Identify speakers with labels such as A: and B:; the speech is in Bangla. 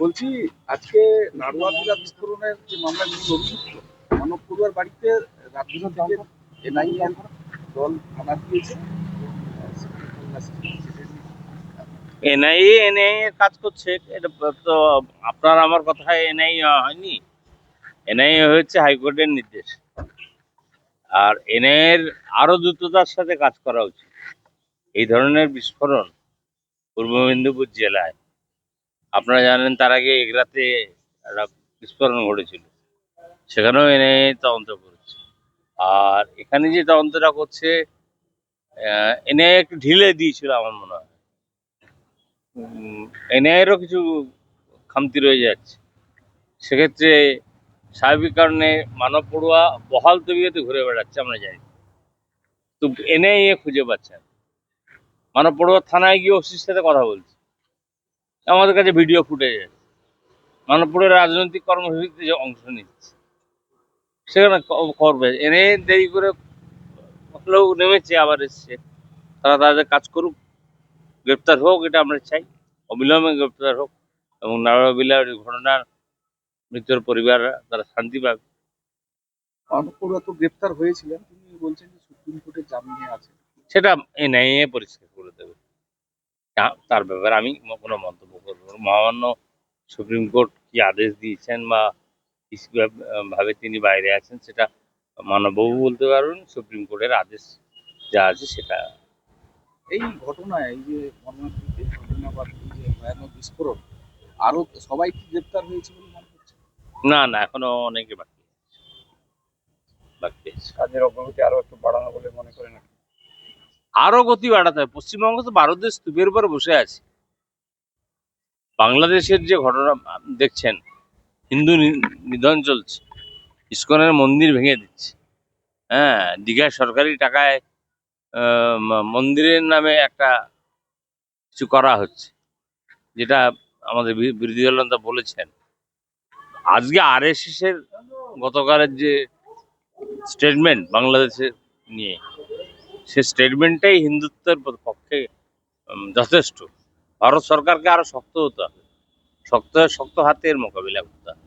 A: বলছি, আজকে নারোয়া জেলা বিস্ফোরণের যে মামলার মূল অভিযুক্ত, মানব পড়ুয়ার বাড়িতে রাত্রি থেকে এনআইএর দল হানা দিয়েছে।
B: এনআইএ এনআইএ কাজ করছে। এটা তো আপনার আমার কথায় এনআইএ হয়নি। এনআইএ হয়েছে হাইকোর্টের নির্দেশ। আর এনআইএর আরও দ্রুততার সাথে কাজ করা উচিত। এই ধরনের বিস্ফোরণ পূর্ব মেদিনীপুর জেলায় আপনারা জানেন তার আগে এগরাতে একটা বিস্ফোরণ ঘটেছিল। সেখানেও এনআইএ তদন্ত করেছে। আর এখানে যে তদন্তটা করছে এনআইএ একটু ঢিলে দিয়েছিল আমার মনে হয়। এনআইএরও কিছু খামতি রয়ে যাচ্ছে। সেক্ষেত্রে স্বাভাবিক কারণে মানব পড়ুয়া বহাল তবিয়তে ঘুরে বেড়াচ্ছে, আমরা জানি। তো এনআইএ খুঁজে পাচ্ছে। মানব পড়ুয়া থানায় গিয়ে ওসির সাথে কথা বলছে। আমাদের কাছে ভিডিও ফুটেজ আছে। মানব পড়ুয়া রাজনৈতিক কর্মসূচিতে যে অংশ নিচ্ছে সেখানে করবে। এনে দেরি করে হলেও নেমেছে আবার এসছে। তারা তাদের কাজ করুক গ্রেপ্তার হোক এটা আমরা চাই। অবিলম্বে গ্রেপ্তার হোক এবং নারায়ণবিলার ঘটনার মৃত্যুর পরিবার তারা শান্তি পাবে
A: তো গ্রেপ্তার হয়েছিলেন তিনি বলছেন যে সুপ্রিম কোর্টে জামিনে আছে
B: সেটা এনআইএ পরিষ্কার করে দেবে। তার ব্যাপারে আমি কোনো মন্তব্য। মহামান্য সুপ্রিম কোর্ট কি আদেশ দিয়েছেন বা ভাবে তিনি বাইরে আছেন সেটা মানববাবু বলতে পারবেন সুপ্রিম কোর্টের আদেশ যা আছে সেটা।
A: এই ঘটনায় এই যে মর্মান্তিক ভয়ানক বিস্ফোরণ আরও সবাই কি গ্রেপ্তার হয়েছে বলে মনে হচ্ছে?
B: না না এখনও অনেকে বাকি। বাকি আছে।
A: কাজের অগ্রগতি আরও একটু বাড়ানো বলে মনে করেন
B: আরও গতি বাড়াতে হবে। পশ্চিমবঙ্গ তো ভারতের স্তূপের উপর বসে আছে। বাংলাদেশের যে ঘটনা দেখছেন, হিন্দু নিধন চলছে, ইস্কনের মন্দির ভেঙে দিচ্ছে। হ্যাঁ দীঘায় সরকারি টাকায় মন্দিরের নামে একটা কিছু করা হচ্ছে, যেটা আমাদের বিরোধী দল নেতা বলেছেন। আজকে আর এর গতকালের যে স্টেটমেন্ট বাংলাদেশের নিয়ে, সে স্টেটমেন্টটাই হিন্দুত্বের পক্ষে যথেষ্ট। ভারত সরকারকে আরও শক্ত হতে হবে। শক্ত শক্ত হাতের মোকাবিলা করতে হবে।